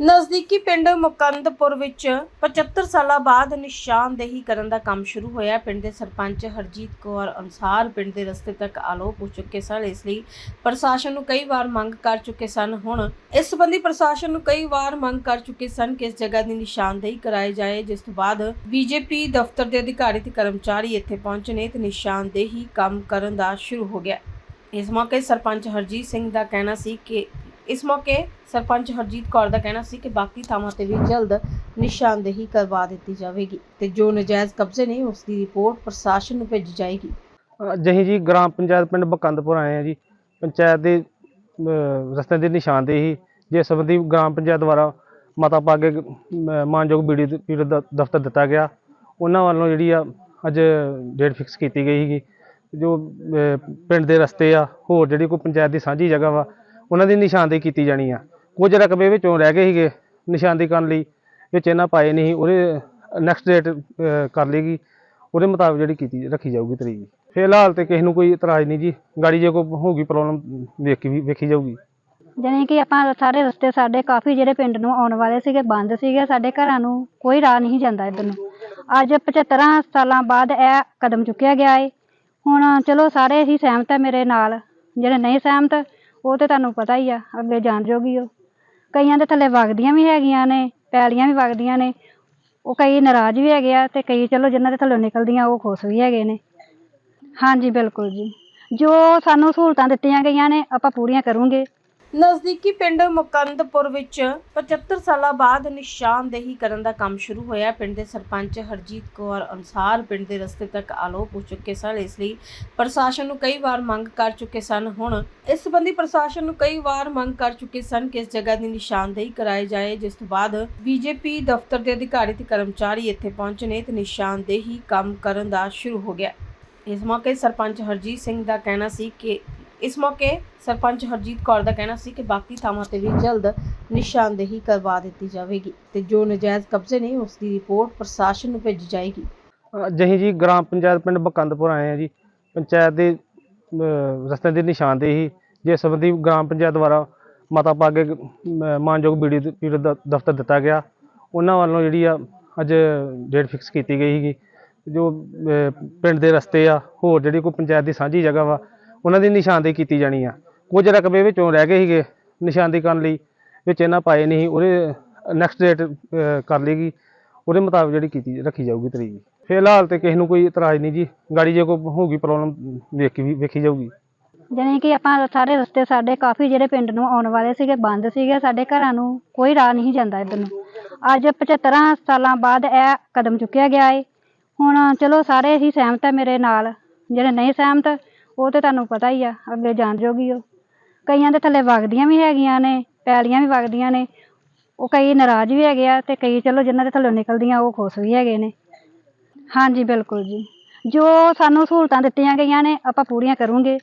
ਨਜ਼ਦੀਕੀ ਪਿੰਡ ਮੁਕੰਦਪੁਰ ਵਿੱਚ 75 ਸਾਲਾਂ ਬਾਅਦ ਨਿਸ਼ਾਨਦੇਹੀ ਕਰਨ ਦਾ ਕੰਮ ਸ਼ੁਰੂ ਹੋਇਆ। ਪਿੰਡ ਦੇ ਸਰਪੰਚ ਹਰਜੀਤ ਕੌਰ ਅਨਸਾਰ ਪਿੰਡ ਦੇ ਰਸਤੇ ਤੱਕ ਆਲੋਪ ਹੋ ਚੁੱਕੇ ਸਨ। ਇਸ ਲਈ ਪ੍ਰਸ਼ਾਸਨ ਨੂੰ ਕਈ ਵਾਰ ਮੰਗ ਕਰ ਚੁੱਕੇ ਸਨ। ਹੁਣ ਇਸ ਸੰਬੰਧੀ ਪ੍ਰਸ਼ਾਸਨ ਨੂੰ ਕਈ ਵਾਰ ਮੰਗ ਕਰ ਚੁੱਕੇ ਸਨ ਕਿ ਇਸ ਜਗ੍ਹਾ ਦੀ ਨਿਸ਼ਾਨਦੇਹੀ ਕਰਾਈ ਜਾਏ। ਜਿਸ ਤੋਂ ਬਾਅਦ ਬੀਜੇਪੀ ਦਫ਼ਤਰ ਦੇ ਅਧਿਕਾਰੀ ਤੇ ਕਰਮਚਾਰੀ ਇੱਥੇ ਪਹੁੰਚੇ ਨੇ ਤੇ ਨਿਸ਼ਾਨਦੇਹੀ ਕੰਮ ਕਰਨ ਦਾ ਸ਼ੁਰੂ ਹੋ ਗਿਆ। ਇਸ ਮੌਕੇ ਸਰਪੰਚ ਹਰਜੀਤ ਸਿੰਘ ਦਾ ਕਹਿਣਾ ਸੀ ਕਿ ਇਸ ਮੌਕੇ ਸਰਪੰਚ ਹਰਜੀਤ ਕੌਰ ਦਾ ਕਹਿਣਾ ਸੀ ਕਿ ਬਾਕੀ ਥਾਵਾਂ ਤੇ ਵੀ ਜਲਦ ਨਿਸ਼ਾਨਦੇਹੀ ਕਰਵਾ ਦਿੱਤੀ ਜਾਵੇਗੀ ਤੇ ਜੋ ਨਜਾਇਜ਼ ਕਬਜ਼ੇ ਨੇ ਉਸ ਦੀ ਰਿਪੋਰਟ ਪ੍ਰਸ਼ਾਸਨ ਨੂੰ ਭੇਜੀ ਜਾਏਗੀ। ਅੱਜ ਜੀ ਗ੍ਰਾਮ ਪੰਚਾਇਤ ਪਿੰਡ ਬਕੰਦਪੁਰ ਆਏ ਆ ਜੀ। ਪੰਚਾਇਤ ਦੇ ਅਹ, ਰਸਤੇ ਦੀ ਨਿਸ਼ਾਨਦੇਹੀ ਜਿਸ ਸੰਬੰਧੀ ਗ੍ਰਾਮ ਪੰਚਾਇਤ ਦੁਆਰਾ ਮਤਾ ਪਾ ਕੇ ਮਾਨਯੋਗ ਬੀਡੀ ਪੀਰ ਦਫ਼ਤਰ ਦਿੱਤਾ ਗਿਆ। ਉਹਨਾਂ ਵੱਲੋਂ ਜਿਹੜੀ ਆ ਅੱਜ ਡੇਟ ਫਿਕਸ ਕੀਤੀ ਗਈ ਸੀਗੀ। ਜੋ ਪਿੰਡ ਦੇ ਰਸਤੇ ਆ ਹੋਰ ਜਿਹੜੀ ਕੋਈ ਪੰਚਾਇਤ ਦੀ ਸਾਂਝੀ ਜਗ੍ਹਾ ਵਾ ਉਹਨਾਂ ਦੀ ਨਿਸ਼ਾਨਦੇਹੀ ਕੀਤੀ ਜਾਣੀ ਆ। ਕੁਝ ਰਕਬੇ ਵਿੱਚੋਂ ਰਹਿ ਗਏ ਸੀਗੇ ਨਿਸ਼ਾਨਦੇਹੀ ਕਰਨ ਲਈ ਵਿੱਚ ਇਹਨਾਂ ਪਾਏ ਨਹੀਂ ਸੀ, ਉਹਦੇ ਨੈਕਸਟ ਡੇਟ ਕਰ ਲਈਗੀ ਉਹਦੇ ਮੁਤਾਬਕ ਜਿਹੜੀ ਕੀਤੀ ਰੱਖੀ ਜਾਊਗੀ ਤਰੀਕ। ਫਿਲਹਾਲ ਤੇ ਕਿਸੇ ਨੂੰ ਕੋਈ ਇਤਰਾਜ਼ ਨਹੀਂ ਜੀ। ਗਾੜੀ ਜੇ ਕੋਈ ਹੋਊਗੀ ਪ੍ਰੋਬਲਮ ਵੇਖੀ ਵੀ ਵੇਖੀ ਜਾਊਗੀ। ਜਾਣੀ ਕਿ ਆਪਾਂ ਸਾਰੇ ਰਸਤੇ ਸਾਡੇ ਕਾਫੀ ਜਿਹੜੇ ਪਿੰਡ ਨੂੰ ਆਉਣ ਵਾਲੇ ਸੀਗੇ ਬੰਦ ਸੀਗੇ ਸਾਡੇ ਘਰਾਂ ਨੂੰ ਕੋਈ ਰਾਹ ਨਹੀਂ ਜਾਂਦਾ ਇੱਧਰ ਨੂੰ। ਅੱਜ 75 ਸਾਲਾਂ ਬਾਅਦ ਇਹ ਕਦਮ ਚੁੱਕਿਆ ਗਿਆ ਏ। ਹੁਣ ਚਲੋ ਸਾਰੇ ਹੀ ਸਹਿਮਤ ਆ ਮੇਰੇ ਨਾਲ ਜਿਹੜੇ ਨਹੀਂ ਸਹਿਮਤ ਉਹ ਤੇ ਤੁਹਾਨੂੰ ਪਤਾ ਹੀ ਆ, ਅੱਗੇ ਜਾਣ ਜੋਗੀ ਉਹ। ਕਈਆਂ ਦੇ ਥੱਲੇ ਵਗਦੀਆਂ ਵੀ ਹੈਗੀਆਂ ਨੇ, ਪੈਲੀਆਂ ਵੀ ਵਗਦੀਆਂ ਨੇ। ਉਹ ਕਈ ਨਾਰਾਜ਼ ਵੀ ਹੈਗੇ ਆ ਤੇ ਕਈ ਚਲੋ ਜਿਨ੍ਹਾਂ ਦੇ ਥੱਲੋਂ ਨਿਕਲਦੀਆਂ ਉਹ ਖੁਸ਼ ਵੀ ਹੈਗੇ ਨੇ। ਹਾਂਜੀ, ਬਿਲਕੁਲ ਜੀ। ਜੋ ਸਾਨੂੰ ਸਹੂਲਤਾਂ ਦਿੱਤੀਆਂ ਗਈਆਂ ਨੇ, ਆਪਾਂ ਪੂਰੀਆਂ ਕਰੂੰਗੇ। ਨਜ਼ਦੀਕੀ ਪਿੰਡ ਮੁਕੰਦਪੁਰ ਵਿੱਚ 75 ਸਾਲਾਂ ਬਾਅਦ ਨਿਸ਼ਾਨਦੇਹੀ ਕਰਨ ਦਾ ਕੰਮ ਸ਼ੁਰੂ ਹੋਇਆ। ਪਿੰਡ ਦੇ ਸਰਪੰਚ ਹਰਜੀਤ ਕੌਰ ਅਨਸਾਰ ਪਿੰਡ ਦੇ ਰਸਤੇ ਤੱਕ ਆਲੋਪ ਹੋ ਚੁੱਕੇ ਸਨ। ਇਸ ਲਈ ਪ੍ਰਸ਼ਾਸਨ ਨੂੰ ਕਈ ਵਾਰ ਮੰਗ ਕਰ ਚੁੱਕੇ ਸਨ। ਹੁਣ ਇਸ ਸੰਬੰਧੀ ਪ੍ਰਸ਼ਾਸਨ ਨੂੰ ਕਈ ਵਾਰ ਮੰਗ ਕਰ ਚੁੱਕੇ ਸਨ ਕਿ ਇਸ ਜਗ੍ਹਾ ਦੀ ਨਿਸ਼ਾਨਦੇਹੀ ਕਰਾਈ ਜਾਏ, ਜਿਸ ਤੋਂ ਬਾਅਦ ਬੀਜੇਪੀ ਦਫ਼ਤਰ ਦੇ ਅਧਿਕਾਰੀ ਤੇ ਕਰਮਚਾਰੀ ਇੱਥੇ ਪਹੁੰਚੇ ਨੇ ਤੇ ਨਿਸ਼ਾਨਦੇਹੀ ਕੰਮ ਕਰਨ ਦਾ ਸ਼ੁਰੂ ਹੋ ਗਿਆ। ਇਸ ਮੌਕੇ ਸਰਪੰਚ ਹਰਜੀਤ ਸਿੰਘ ਦਾ ਕਹਿਣਾ ਸੀ ਕਿ ਇਸ ਮੌਕੇ ਸਰਪੰਚ ਹਰਜੀਤ ਕੌਰ ਦਾ ਕਹਿਣਾ ਸੀ ਕਿ ਬਾਕੀ ਥਾਵਾਂ ਤੇ ਵੀ ਜਲਦ ਨਿਸ਼ਾਨਦੇਹੀ ਕਰਵਾ ਦਿੱਤੀ ਜਾਵੇਗੀ ਤੇ ਜੋ ਨਜਾਇਜ਼ ਕਬਜ਼ੇ ਨੇ ਉਸ ਦੀ ਰਿਪੋਰਟ ਪ੍ਰਸ਼ਾਸਨ ਨੂੰ ਭੇਜੀ ਜਾਏਗੀ। ਅੱਜ ਜੀ ਗ੍ਰਾਮ ਪੰਚਾਇਤ ਪਿੰਡ ਬਕੰਦਪੁਰ ਆਏ ਆ ਜੀ। ਪੰਚਾਇਤ ਦੇ ਅਹ, ਰਸਤੇ ਦੀ ਨਿਸ਼ਾਨਦੇਹੀ ਜਿਸ ਸੰਬੰਧੀ ਗ੍ਰਾਮ ਪੰਚਾਇਤ ਦੁਆਰਾ ਮਾਤਾ ਪਾਗੇ ਕੇ ਅਹ, ਮਾਨਯੋਗ ਬੀਡੀ ਪੀਰ ਦਫ਼ਤਰ ਦਿੱਤਾ ਗਿਆ। ਉਹਨਾਂ ਵੱਲੋਂ ਜਿਹੜੀ ਆ ਅੱਜ ਡੇਟ ਫਿਕਸ ਕੀਤੀ ਗਈ ਸੀਗੀ। ਜੋ ਅਹ, ਪਿੰਡ ਦੇ ਰਸਤੇ ਆ ਹੋਰ ਜਿਹੜੀ ਕੋਈ ਪੰਚਾਇਤ ਦੀ ਸਾਂਝੀ ਜਗ੍ਹਾ ਵਾ ਉਹਨਾਂ ਦੀ ਨਿਸ਼ਾਨਦੇਹੀ ਕੀਤੀ ਜਾਣੀ ਆ। ਕੁਝ ਰਕਬੇ ਵਿੱਚੋਂ ਰਹਿ ਗਏ ਸੀਗੇ ਨਿਸ਼ਾਨਦੇਹੀ ਕਰਨ ਲਈ, ਵਿੱਚ ਇਹਨਾਂ ਪਾਏ ਨਹੀਂ ਉਹਦੇ ਨੈਕਸਟ ਡੇਟ ਕਰ ਲਈਗੀ ਉਹਦੇ ਮੁਤਾਬਕ ਜਿਹੜੀ ਕੀਤੀ, ਰੱਖੀ ਜਾਊਗੀ ਤਰੀਕ। ਫਿਲਹਾਲ ਤੇ ਕਿਸੇ ਨੂੰ ਕੋਈ ਇਤਰਾਜ਼ ਨਹੀਂ ਜੀ। ਗਾੜੀ ਜੇ ਕੋਈ ਹੋਊਗੀ ਪ੍ਰੋਬਲਮ ਵੇਖੀ ਵੇਖੀ ਜਾਊਗੀ। ਜਾਣੀ ਕਿ ਆਪਾਂ ਸਾਰੇ ਰਸਤੇ ਸਾਡੇ ਕਾਫੀ ਜਿਹੜੇ ਪਿੰਡ ਨੂੰ ਆਉਣ ਵਾਲੇ ਸੀਗੇ, ਬੰਦ ਸੀਗੇ, ਸਾਡੇ ਘਰਾਂ ਨੂੰ ਕੋਈ ਰਾਹ ਨਹੀਂ ਜਾਂਦਾ ਇੱਧਰ ਨੂੰ। ਅੱਜ 75 ਸਾਲਾਂ ਬਾਅਦ ਇਹ ਕਦਮ ਚੁੱਕਿਆ ਗਿਆ ਏ। ਹੁਣ ਚਲੋ ਸਾਰੇ ਹੀ ਸਹਿਮਤ ਹੈ ਮੇਰੇ ਨਾਲ। ਜਿਹੜੇ ਨਹੀਂ ਸਹਿਮਤ ਉਹ ਤੇ ਤੁਹਾਨੂੰ ਪਤਾ ਹੀ ਆ, ਅੱਗੇ ਜਾਣ ਜੋਗੀ ਉਹ। ਕਈਆਂ ਦੇ ਥੱਲੇ ਵਗਦੀਆਂ ਵੀ ਹੈਗੀਆਂ ਨੇ, ਪੈਲੀਆਂ ਵੀ ਵਗਦੀਆਂ ਨੇ। ਉਹ ਕਈ ਨਾਰਾਜ਼ ਵੀ ਹੈਗੇ ਆ ਤੇ ਕਈ ਚਲੋ ਜਿਨ੍ਹਾਂ ਦੇ ਥੱਲੋਂ ਨਿਕਲਦੀਆਂ ਉਹ ਖੁਸ਼ ਵੀ ਹੈਗੇ ਨੇ। ਹਾਂਜੀ, ਬਿਲਕੁਲ ਜੀ। ਜੋ ਸਾਨੂੰ ਸਹੂਲਤਾਂ ਦਿੱਤੀਆਂ ਗਈਆਂ ਨੇ, ਆਪਾਂ ਪੂਰੀਆਂ ਕਰੂੰਗੇ।